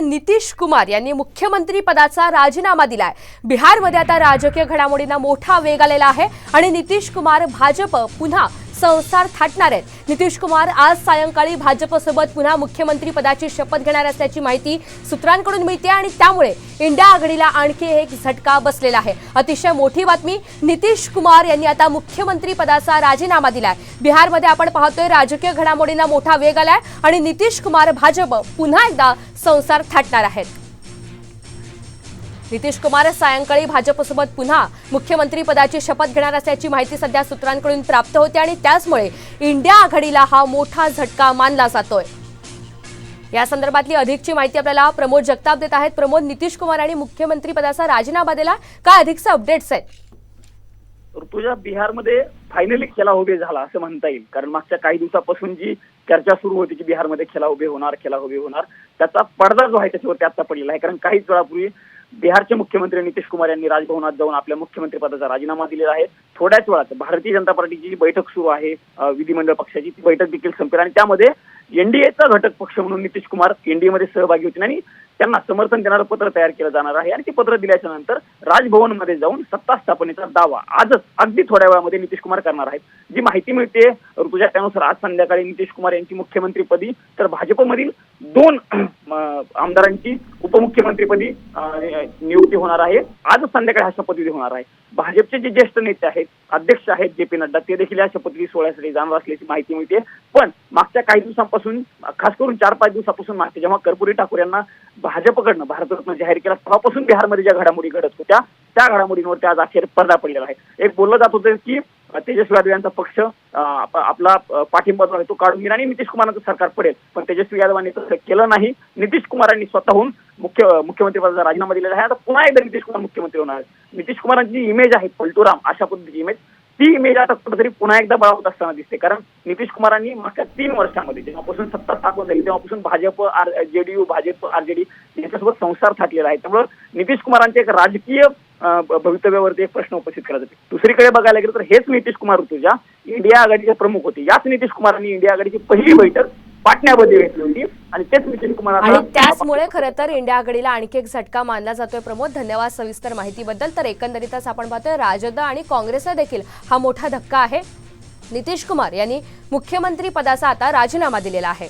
नेते नितीश कुमार यांनी मुख्यमंत्री पदाचा राजीनामा दिलाय. बिहारमध्ये आता राजकीय घडामोडींना मोठा वेग आलेला आहे आणि नितीश कुमार भाजप पुन्हा संसार थाटणार आहेत. नितीश कुमार आज सायंकाळी भाजपसोबत पुन्हा मुख्यमंत्री पदाची शपथ घेणार असल्याची माहिती सूत्रांकडून मिळते आणि त्यामुळे इंडिया आघाडीला आणखी एक झटका बसलेला आहे. अतिशय मोठी बातमी नितीश कुमार यांनी आता मुख्यमंत्री पदाचा राजीनामा दिलाय. बिहारमध्ये आपण पाहतोय राजकीय घडामोडींना मोठा वेग आलाय आणि नितीश कुमार भाजप पुन्हा एकदा संसार थाटणार आहेत. नितीश कुमार सायंकाळी भाजपसोबत पुन्हा मुख्यमंत्री पदाची शपथ घेणार असल्याची माहिती सध्या सूत्रांकडून प्राप्त होते आणि त्याचमुळे इंडिया आघाडीला हा मोठा झटका मानला जातोय. या संदर्भातली अधिकची माहिती आपल्याला प्रमोद जगताप देत आहेत. प्रमोद नितीश कुमार आणि मुख्यमंत्री पदाचा राजीनामा दिला काय अधिकचे अपडेट्स आहेत? ऋतुजा बिहारमध्ये फायनली खेळा उभे झाला असं म्हणता येईल. कारण मागच्या काही दिवसापासून जी चर्चा सुरू होती की बिहारमध्ये खेळा उभे होणार खेळा उभे होणार त्याचा पडदा जो आहे त्याच्यावरती आता पडलेला आहे. कारण काहीच वेळापूर्वी बिहारचे मुख्यमंत्री नितीश कुमार यांनी राजभवनात जाऊन आपल्या मुख्यमंत्री पदाचा राजीनामा दिलेला आहे. थोड्याच वेळात भारतीय जनता पार्टीची जी बैठक सुरू आहे विधिमंडळ पक्षाची ती बैठक देखील संपेल. आणि त्यामध्ये एनडीएचा घटक पक्ष म्हणून नितीश कुमार एनडीएमध्ये सहभागी होतील आणि त्यांना समर्थन देणारं पत्र तयार केलं जाणार आहे. आणि ते पत्र दिल्याच्या नंतर राजभवनमध्ये जाऊन सत्ता स्थापनेचा दावा आजच अगदी थोड्या वेळामध्ये नितीश कुमार करणार आहेत. जी माहिती मिळते ऋतुजा त्यानुसार आज संध्याकाळी नितीश कुमार यांची मुख्यमंत्रीपदी तर भाजपमधील दोन आमदारांची उपमुख्यमंत्रीपदी नियुक्ती होणार आहे. आज संध्याकाळी हा शपथविधी होणार आहे. भाजपचे जे ज्येष्ठ नेते आहेत अध्यक्ष आहेत जे पी नड्डा ते देखील या शपथविधी सोहळ्यासाठी जाणार असल्याची माहिती मिळते. पण मागच्या काही दिवसांपासून खास करून चार पाच दिवसापासून मागते. जेव्हा कर्पुरी ठाकूर यांना भाजपकडनं भारतरत्न जाहीर केला तेव्हापासून बिहारमध्ये ज्या घडामोडी घडत होत्या त्या घडामोडींवरती आज अखेर पडदा पडलेला आहे. एक बोललं जात होतं की तेजस्वी यादव यांचा पक्ष आपला पाठिंबा जो आहे तो काढून घेईल आणि नितीश कुमारांचं सरकार पडेल. पण तेजस्वी यादवांनी तसं केलं नाही. नितीश कुमारांनी स्वतःहून मुख्य मुख्यमंत्रीपदाचा राजीनामा दिलेला आहे. आता पुन्हा एकदा नितीश कुमार मुख्यमंत्री होणार आहेत. नितीश कुमारांची जी इमेज आहे पलटुराम अशा पद्धतीची इमेज ती इमेज आता कुठेतरी पुन्हा एकदा बळावत असताना दिसते. कारण नितीश कुमारांनी मागच्या तीन वर्षामध्ये जेव्हापासून सत्ता स्थापन झाली तेव्हापासून Bhajap R JDU Bhajap RJD यांच्यासोबत संसार थाटलेला आहे. त्यामुळे नितीश कुमारांचे एक राजकीय भवितव्यावरती एक प्रश्न उपस्थित केला जाते दुसरीकडे बघायला गेलं तर हेच नितीश कुमार ऋतुजा इंडिया आघाडीचे प्रमुख होते. याच नितीश कुमारांनी इंडिया आघाडीची पहिली बैठक पाटण्यामध्ये घेतली होती. आणि तेच नितीश कुमार आणि त्याचमुळे खरं तर इंडिया आघाडीला आणखी एक झटका मानला जातोय. प्रमोद धन्यवाद सविस्तर माहितीबद्दल. तर एकंदरीतच आपण पाहतोय राजद आणि काँग्रेसला देखील हा मोठा धक्का आहे. नितीश कुमार यांनी मुख्यमंत्री पदाचा आता राजीनामा दिलेला आहे.